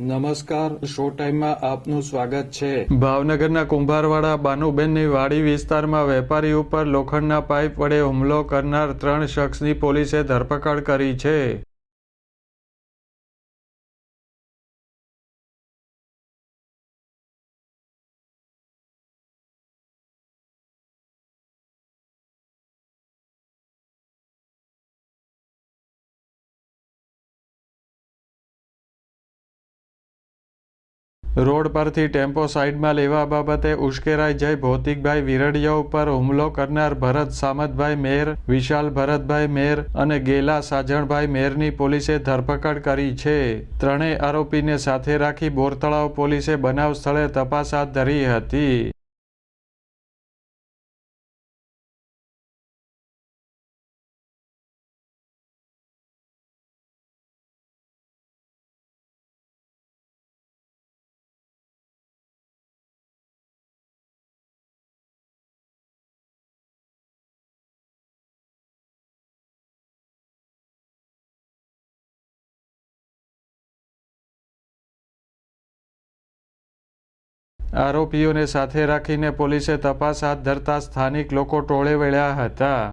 નમસ્કાર, શો ટાઈમમાં આપનું સ્વાગત છે. ભાવનગરના કુંભારવાડા બાનુબેનની વાડી વિસ્તારમાં વેપારી ઉપર લોખંડના પાઇપ વડે હુમલો કરનાર ત્રણ શખ્સની પોલીસે ધરપકડ કરી છે. રોડ પરથી ટેમ્પો સાઈડમાં લેવા બાબતે ઉશ્કેરાઈ જઈ ભૌતિકભાઈ વિરડિયા ઉપર હુમલો કરનાર ભરત સામતભાઈ મેર, વિશાલ ભરતભાઈ મેર અને ગેલા સાજણભાઈ મેરની પોલીસે ધરપકડ કરી છે. ત્રણેય આરોપીને સાથે રાખી બોરતળાવ પોલીસે બનાવ સ્થળે તપાસ હાથ ધરી હતી. આરોપીઓને સાથે રાખીને પોલીસે તપાસ હાથ ધરતા સ્થાનિક લોકો ટોળે વળ્યા હતા.